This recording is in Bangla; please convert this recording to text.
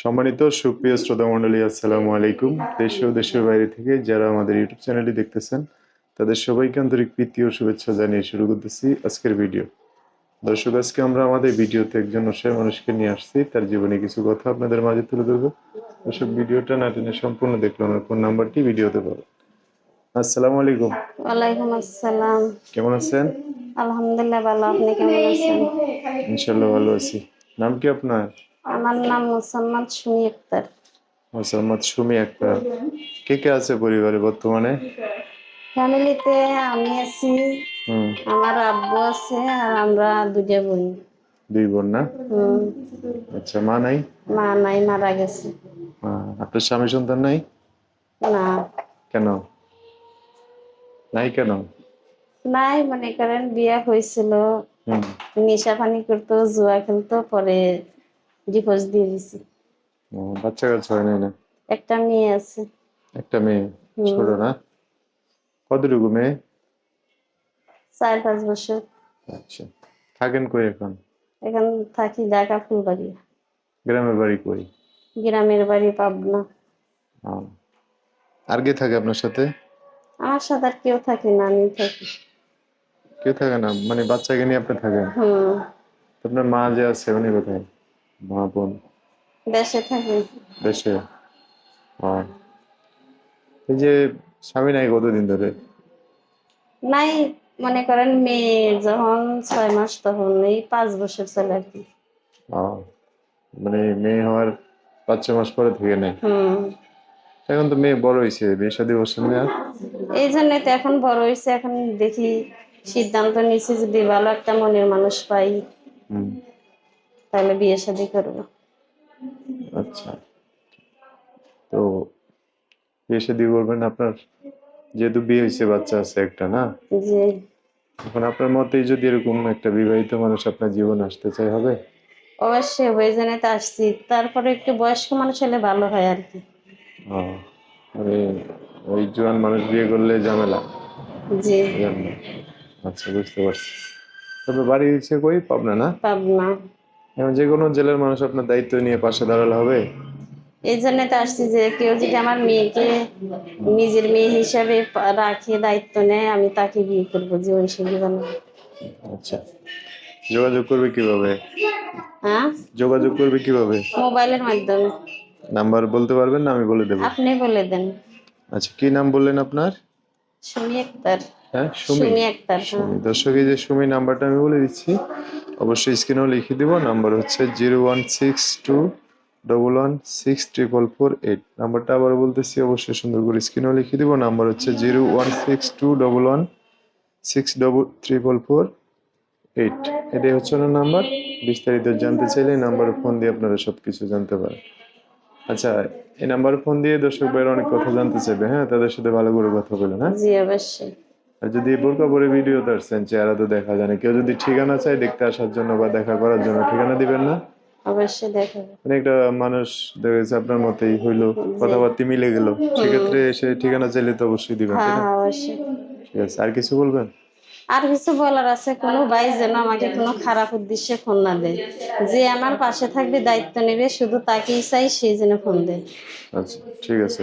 সম্মানিত সুপ্রিয় শ্রোতা মণ্ডলী আসসালামু আলাইকুম। দেশ ও দেশের বাইরে থেকে যারা আমাদের ইউটিউব চ্যানেলটি দেখতেছেন তাদের সবাইকে আন্তরিক প্রীতি ও শুভেচ্ছা জানিয়ে শুরু করতেছি আজকের ভিডিও। দর্শক আজকে আমরা আমাদের ভিডিওতে একজন অসহায় মানুষকে নিয়ে আসছি। তার জীবনে কিছু কথা আপনাদের মাঝে তুলে ধরবো। দর্শক ভিডিওটা না টেনে সম্পূর্ণ দেখলাম আমার ফোন নাম্বারটি ভিডিওতে পাবেন। আসসালামু আলাইকুম। ওয়ালাইকুম আসসালাম। কেমন আছেন? আলহামদুলিল্লাহ ভালো। আপনি কেমন আছেন? ইনশাল্লাহ ভালো আছি। নাম কি আপনার? আমার নাম মুসাম্মদ সুমি আক্তার। মোসাম্মদ সুমি আক্তার। কে কে আছে পরিবারে বর্তমানে? ফ্যামিলিতে আমি আছি আমার আব্বু আছে আর আমরা দুটো বোন। দুই বোন না? হুম, আচ্ছা মা নাই? মা নাই মারা গেছে। আপনার স্বামী সন্তান নাই? না। কেন? নাই কেন? নাই মনে করেন বিয়া হয়েছিল। নেশা পানি করতো জুয়া খেলতো পরে ডিভোর্স দিয়ে দিছি। ও, বাচ্চা কাচ্চা হয় না? একটা মেয়ে আছে। একটা মেয়ে ছোট না? কতটুকু মেয়ে? চার পাঁচ বছর। আচ্ছা। থাকেন কই এখন? এখন থাকি ঢাকা ফুলবাড়ি। গ্রামের বাড়ি কই? গ্রামের বাড়ি পাবনা। আর কে থাকে আপনার সাথে? আমার সাথে আর কেউ থাকে না আমি থাকি। কেউ থাকে না? মানে বাচ্চাকে নিয়ে আপনি থাকেন? হুম। আপনার মা যে আছে উনি কোথায়? মা বোন। দেশে থাকি। দেশে? এই যে স্বামী নাই কতদিন ধরে? নাই মনে করেন মেয়ে যখন ছয় মাস তখন এই পাঁচ বছর চলে আর কি। মানে মেয়ে হওয়ার পাঁচ ছ মাস পরে থেকে নেই? এখন তো মেয়ে বড় হয়েছে বিয়ে শাদী না? এই জন্য তো এখন বড় হয়েছে এখন দেখি সিদ্ধান্ত নিচ্ছি যদি ভালো একটা মনের মানুষ পাই। হুম। তাহলে বিয়ে শাদী করব। আচ্ছা। তো বিয়ে শাদী করবেন আপনার যেহেতু বিয়ে হয়েছে বাচ্চা আছে একটা না? যে এখন আপনার মতেই যদি এরকম একটা বিবাহিত মানুষ আপনার জীবন আসতে চাই হবে? অবশ্যই ওই জন্য তো আসছি। তারপরে একটু বয়স্ক মানুষ হলে ভালো হয় আর কি। ও, মানে ওই জোয়ান মানুষ বিয়ে করলে ঝামেলা। জি। আচ্ছা বুঝতে পারছি। তবে বাড়ি হচ্ছে কই? পাবনা না? পাবনা। এখন যে কোনো জেলার মানুষ আপনার দায়িত্ব নিয়ে পাশে দাঁড়ালে হবে? এই জন্য তো আসছি যে কেউ যদি আমার মেয়েকে নিজের মেয়ে হিসাবে রাখে দায়িত্ব নেয় আমি তাকে বিয়ে করব জীবন সঙ্গী বানাবো। আচ্ছা। যোগাযোগ করবে কীভাবে? হ্যাঁ? যোগাযোগ করবে কীভাবে? মোবাইলের মাধ্যমে। নাম্বার বলতে পারবেন না আমি বলে দেবো। আপনি বলে দেন। আচ্ছা কি নাম বললেন আপনার? সুমি আক্তার। হ্যাঁ সুমি। সুমি আক্তার হ্যাঁ। দর্শক এই যে সুমি নাম্বারটা আমি বলে দিচ্ছি। অবশ্যই স্ক্রিনেও লিখে দিব, নাম্বার হচ্ছে zero one six two double one six triple four eight. নাম্বারটা আবার বলতেছি, অবশ্যই সুন্দর করে স্ক্রিনেও লিখে দিব, নাম্বার হচ্ছে zero one six two double one six double triple four eight. এটাই হচ্ছে ওনার নাম্বার। বিস্তারিত জানতে চাইলে নাম্বারে ফোন দিয়ে আপনারা সব কিছু জানতে পারেন। আচ্ছা এই নাম্বারে ফোন দিয়ে দর্শক ভাইয়ের অনেক কথা জানতে চাইবে হ্যাঁ? তাদের সাথে ভালো করে কথা বলেন হ্যাঁ? জি, অবশ্যই। যদি বোরকা পরে ভিডিও আসছেন চেহারা তো দেখা যায় না। কেউ যদি ঠিকানা চায় দেখতে আসার জন্য বা দেখা করার জন্য ঠিকানা দিবেন না? অবশ্যই দেখাবো। মানে একটা মানুষ দেখা গেছে আপনার মতেই হইল কথাবার্তা মিলে গেল। সেক্ষেত্রে সে ঠিকানা চাইলে তো অবশ্যই দিবেন হ্যাঁ অবশ্যই। ঠিক আছে আর কিছু বলবেন? আর কিছু বলার আছে কোনো ভাই যেন আমাকে কোনো খারাপ উদ্দেশ্যে ফোন না দেয়। যে আমার পাশে থাকবে দায়িত্ব নেবে শুধু তাকেই চাই সে যেন ফোন দেয়। আচ্ছা ঠিক আছে।